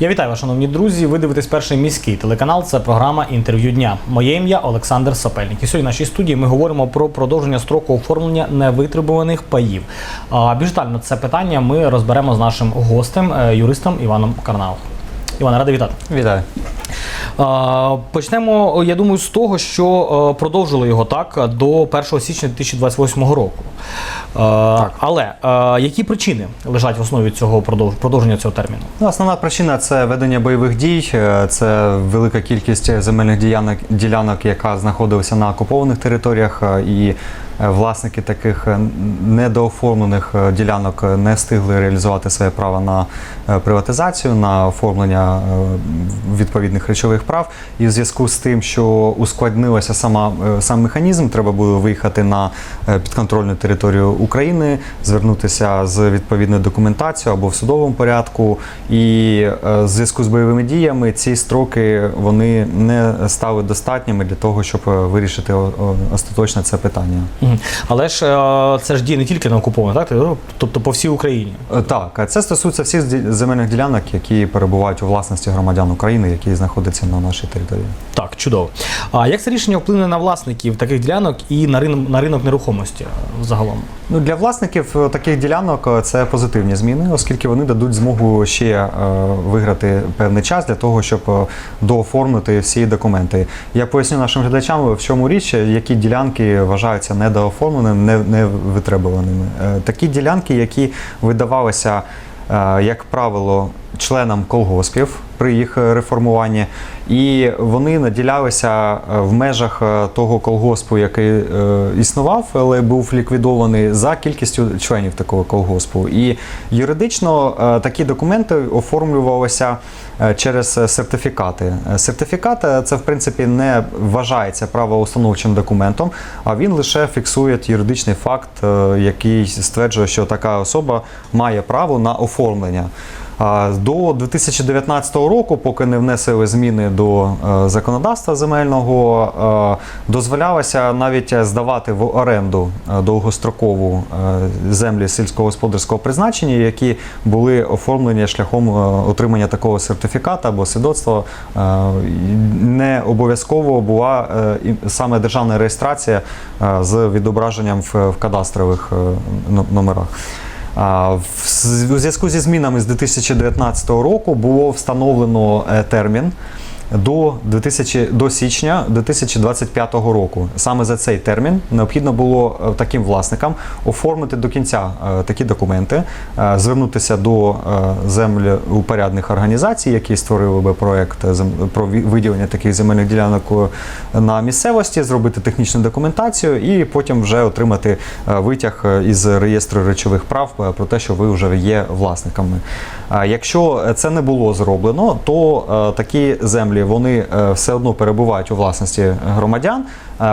Я вітаю вас, шановні друзі. Ви дивитесь перший міський телеканал. Це програма інтерв'ю дня. Моє ім'я Олександр Сапельник. І сьогодні в нашій студії ми говоримо про продовження строку оформлення невитребуваних паїв. А детально це питання ми розберемо з нашим гостем, е, юристом Іваном Карнал. Івана, радий вітати. Вітаю. Почнемо, я думаю, з того, що е, продовжили його так до 1 січня 2028 року. Так. Але е, які причини лежать в основі цього продовж- продовження цього терміну? Ну, основна причина це ведення бойових дій, е, це велика кількість земельних ділянок, ділянок яка знаходилася на окупованих територіях, і власники таких е, недооформлених е, ділянок е, не встигли реалізувати своє право на е, приватизацію, на оформлення е, відповідних речових прав. І в зв'язку з тим, що ускладнилося сама е, сам механізм, треба було виїхати на е, підконтрольну територію України, звернутися з відповідною документацією або в судовому порядку. І е, в зв'язку з бойовими діями ці строки вони не стали достатніми для того, щоб е, вирішити остаточно це питання. Але ж е, це ж діє не тільки на окупованих, так? Тобто по всій Україні. Е, Так, це стосується всіх земельних ділянок, які перебувають у власності громадян України, які знаходяться на нашій території. Так, чудово. А як це рішення вплине на власників таких ділянок і на ринок, на ринок нерухомості е, загалом? Ну для власників е, таких ділянок е, це позитивні зміни, оскільки вони дадуть змогу ще е, виграти певний час для того, щоб е, дооформити всі документи. Я поясню нашим глядачам, в чому річ, е, які ділянки вважаються недооформленими, не, не витребуваними. Е, Такі ділянки, які видавалися, е, як правило, членам колгоспів при їх е, реформуванні, і вони наділялися е, в межах е, того колгоспу, який існував, але був ліквідований за кількістю членів такого колгоспу. І юридично такі документи оформлювалися через сертифікати. Сертифікат це в принципі не вважається правоустановчим документом, а він лише фіксує юридичний факт, який стверджує, що така особа має право на оформлення. До 2019 року, поки не внесли зміни до е, законодавства земельного, е, дозволялося навіть здавати в оренду е, довгострокову землі сільськогосподарського призначення, які були оформлені шляхом отримання такого сертифіката або свідоцтва. Не обов'язково була саме державна реєстрація з відображенням в кадастрових номерах. У зв'язку зі змінами з 2019 року було встановлено е, термін до 2000, до січня 2025 року. Саме за цей термін необхідно було е, таким власникам оформити до кінця е, такі документи, е, звернутися до землеупорядних організацій, які створили би проект про виділення таких земельних ділянок на місцевості, зробити технічну документацію і потім вже отримати витяг із реєстру речових прав про те, що ви вже є власниками. Якщо це не було зроблено, то такі землі вони е, все одно перебувають у власності громадян,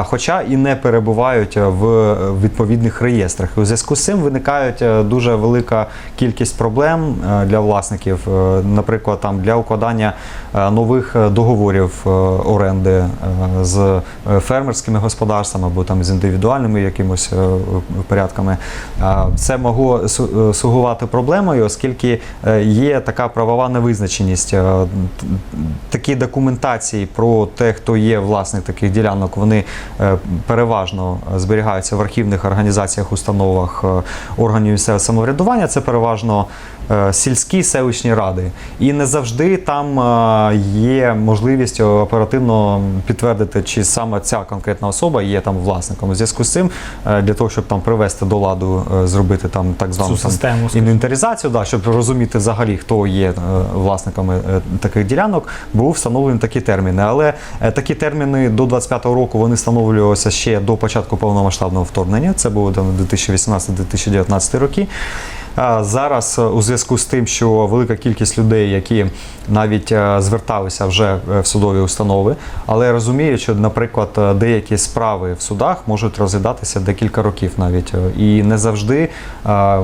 хоча і не перебувають в відповідних реєстрах. У зв'язку з цим виникають е, дуже велика кількість проблем е, для власників, Е, наприклад, там для укладання е, нових е, договорів е, оренди е, з е, фермерськими господарствами або там з індивідуальними якимось е, порядками. Е, Це могло су- е, проблемою, оскільки е, є така правова невизначеність. Е, Такі документації про те, хто є власник таких ділянок, вони е, переважно зберігаються в архівних організаціях, установах е, органів місцевого самоврядування. Це переважно е, сільські селищні ради. І не завжди там е, є можливість оперативно підтвердити, чи саме ця конкретна особа є там власником. У зв'язку з цим, е, для того, щоб там привести до ладу, е, зробити там так звану там, систему, інвентаризацію, да, щоб розуміти взагалі, хто є е, власниками е, таких ділянок, був встановлений такі терміни. Але е, такі терміни до 25-го року вони встановлювалися ще до початку повномасштабного вторгнення. Це було там 2018-2019 роки. Зараз е, у зв'язку з тим, що велика кількість людей, які навіть е, зверталися вже е, в судові установи, але розуміють, що, наприклад, е, деякі справи в судах можуть розглядатися декілька років навіть, і не завжди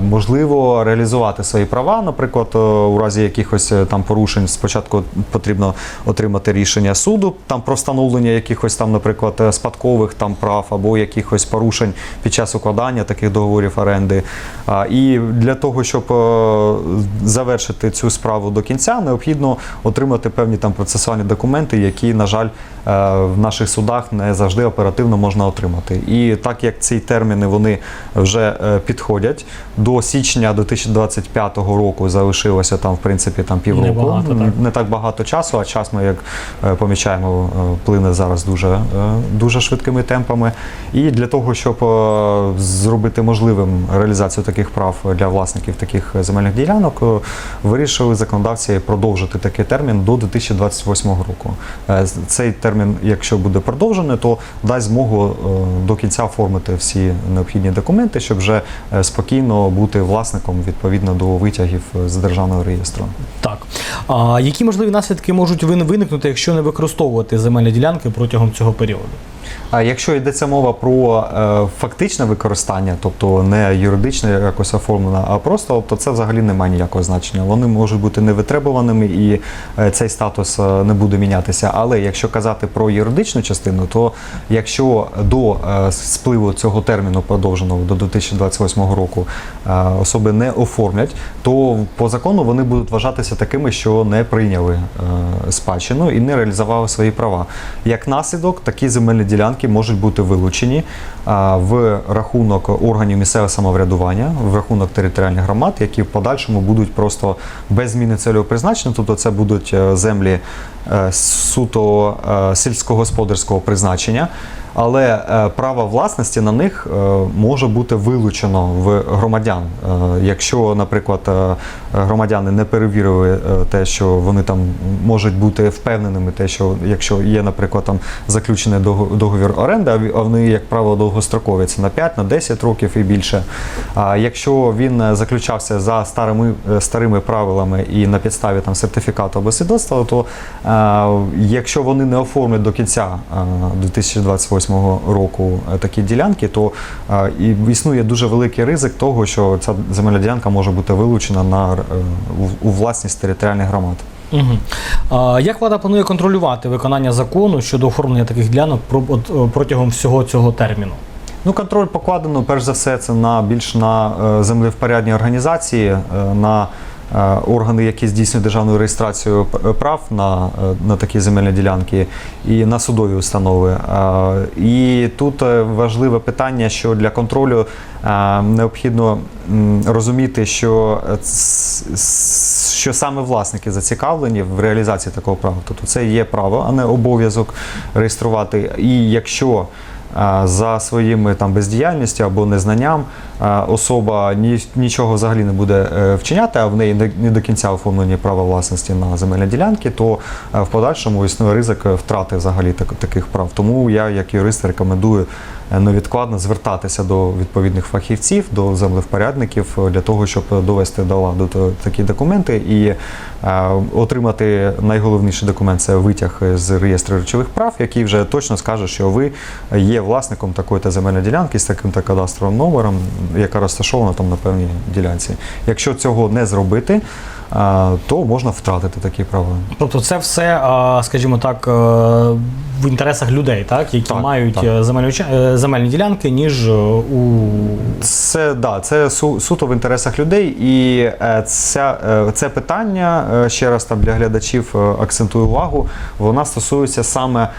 можливо реалізувати свої права. Наприклад, у разі якихось там порушень спочатку потрібно отримати рішення суду там про встановлення якихось там, наприклад, спадкових там прав або якихось порушень під час укладання таких договорів оренди. І для того, щоб завершити цю справу до кінця, необхідно отримати певні там процесуальні документи, які, на жаль, в наших судах не завжди оперативно можна отримати. І так як ці терміни вони вже е, підходять до січня 2025 року, залишилося там, в принципі, там півроку. Небагато, так. Не так багато часу, а час ми, як е, помічаємо, е, плине зараз дуже, е, дуже швидкими темпами. І для того, щоб е, зробити можливим реалізацію таких прав для власників таких земельних ділянок, е, вирішили законодавці продовжити такий термін до 2028 року. Е, Цей термін, якщо буде продовжений, то дасть змогу е, до кінця оформити всі необхідні документи, щоб вже е, спокійно бути власником відповідно до витягів з державного реєстру. Так. А які можливі наслідки можуть виникнути, якщо не використовувати земельні ділянки протягом цього періоду? А якщо йдеться мова про е, фактичне використання, тобто не юридичне якось оформлено, а просто, то це взагалі не має ніякого значення. Вони можуть бути невитребуваними і е, цей статус е, не буде мінятися. Але якщо казати про юридичну частину, то якщо до спливу цього терміну продовженого до 2028 року особи не оформлять, то по закону вони будуть вважатися такими, що не прийняли спадщину і не реалізували свої права. Як наслідок, такі земельні ділянки можуть бути вилучені в рахунок органів місцевого самоврядування, в рахунок територіальних громад, які в подальшому будуть просто без зміни цільового призначення, тобто це будуть е, землі е, суто е, сільськогосподарського призначення. Але е, право власності на них е, може бути вилучено в громадян. Е, якщо, наприклад, громадяни не перевірили те, що вони там можуть бути впевненими, те, що якщо є, наприклад, там заключений дого- договір оренди, а вони, як правило, довгострокові, це на 5, на 10 років і більше. А якщо він заключався за старими, старими правилами і на підставі там сертифікату або свідоцтва, то якщо вони не оформлять до кінця е, 2028 року е, такі ділянки, то е, і існує дуже великий ризик того, що ця земельна ділянка може бути вилучена на, е, у- власність територіальних громад. Угу. А, як влада планує контролювати виконання закону щодо оформлення таких ділянок про- от, протягом всього цього терміну? Ну, контроль покладено, перш за все, це на більш на землевпорядні організації, на органи, які здійснюють державну реєстрацію прав на, е, на такі земельні ділянки, і на судові установи. Е, І тут е, важливе питання, що для контролю е, необхідно розуміти, що, е, що саме власники зацікавлені в реалізації такого права. Тобто це є право, а не обов'язок реєструвати. І якщо за своїми там бездіяльністю або незнанням особа ні, нічого взагалі не буде е, вчиняти, а в неї не, до кінця оформлені права власності на земельні ділянки, то е, в подальшому існує ризик е, втрати взагалі так, таких прав. Тому я, як юрист, рекомендую невідкладно звертатися до відповідних фахівців, до землевпорядників для того, щоб довести до ладу такі документи і отримати найголовніший документ це витяг з реєстру речових прав, який вже точно скаже, що ви є власником такої-то земельної ділянки з таким-то кадастровим номером, яка розташована там на певній ділянці. Якщо цього не зробити, е, то можна втратити такі права. Тобто це все, скажімо так, е, в інтересах людей, так, які Так, мають так. е, земельні, е, земельні ділянки, ніж е, у Це да, це су- суто в інтересах людей, і е, ця, е, це питання е, ще раз там для глядачів е, акцентую увагу. Вона стосується саме е,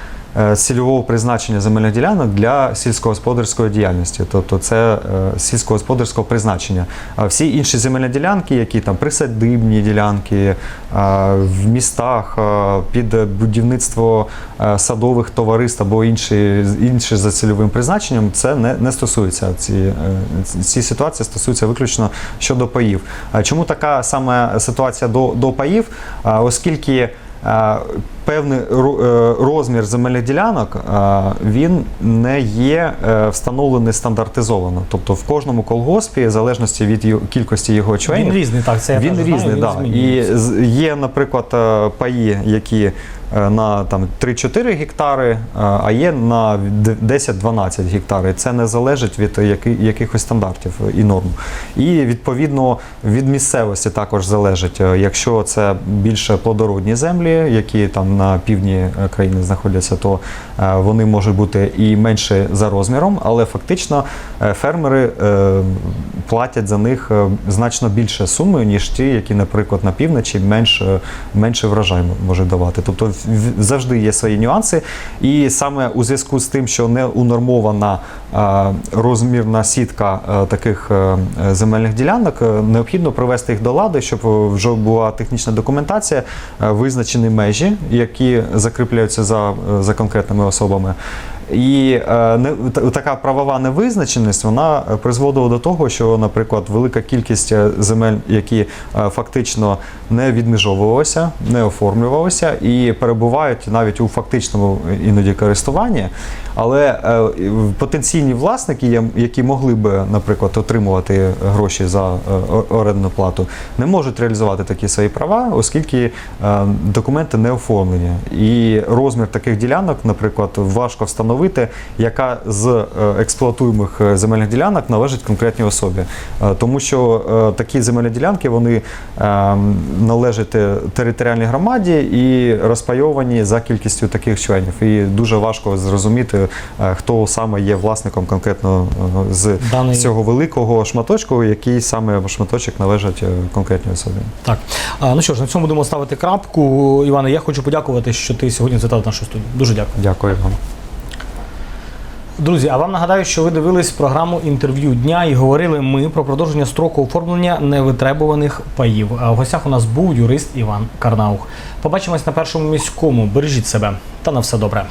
цільового призначення земельних ділянок для сільськогосподарської діяльності, тобто це е, сільськогосподарського призначення. А всі інші земельні ділянки, які там присадибні ділянки е, в містах е, під будівництво е, садових товариств або інші, інші за цільовим призначенням, це не, не стосується ці, е, ці ситуації стосуються виключно щодо паїв. Чому така саме ситуація до, до паїв? Оскільки е, певний е, розмір земельних ділянок він не є е, встановлений стандартизовано. Тобто в кожному колгоспі, в залежності від кількості його членів, він різний, так, це я він різний, знаю, він да. І є, наприклад, е, паї, які на там 3-4 гектари, е, а є на 10-12 гектари. Це не залежить від якихось стандартів і норм. І відповідно від місцевості також залежить, Е, якщо це більше плодородні землі, які там на півдні е, країни знаходяться, то е, вони можуть бути і менше за розміром, але фактично е, фермери е, платять за них е, значно більше суми, ніж ті, які, наприклад, на півночі менш, е, менше врожай можуть давати. Тобто завжди є свої нюанси. І саме у зв'язку з тим, що не унормована е, розмірна сітка е, таких е, земельних ділянок, необхідно привести їх до ладу, щоб вже була технічна документація, визначені межі, які закріпляються за, за конкретними особами. І е, не, така правова невизначеність вона е, призводила до того, що, наприклад, велика кількість е, земель, які фактично не відмежовувалися, не оформлювалися і перебувають навіть у фактичному іноді користуванні. Але потенційні власники, які могли би, наприклад, отримувати гроші за орендну плату, не можуть реалізувати такі свої права, оскільки документи не оформлені. І розмір таких ділянок, наприклад, важко встановити, яка з е, експлуатуємих е, земельних ділянок належить конкретній особі. Е, Тому що такі земельні ділянки вони е, належать територіальній громаді і розпайовані за кількістю таких членів. І дуже важко зрозуміти, хто саме є власником конкретно з Даний- цього великого шматочку, який саме шматочок належить конкретній особі. Так, ну що ж, на цьому будемо ставити крапку. Іване, я хочу подякувати, що ти сьогодні завітав нашу студію. Дуже дякую. Дякую вам. Друзі, а вам нагадаю, що ви дивились програму інтерв'ю дня і говорили ми про продовження строку оформлення невитребуваних паїв. А в гостях у нас був юрист Іван Карнаух. Побачимось на першому міському. Бережіть себе та на все добре.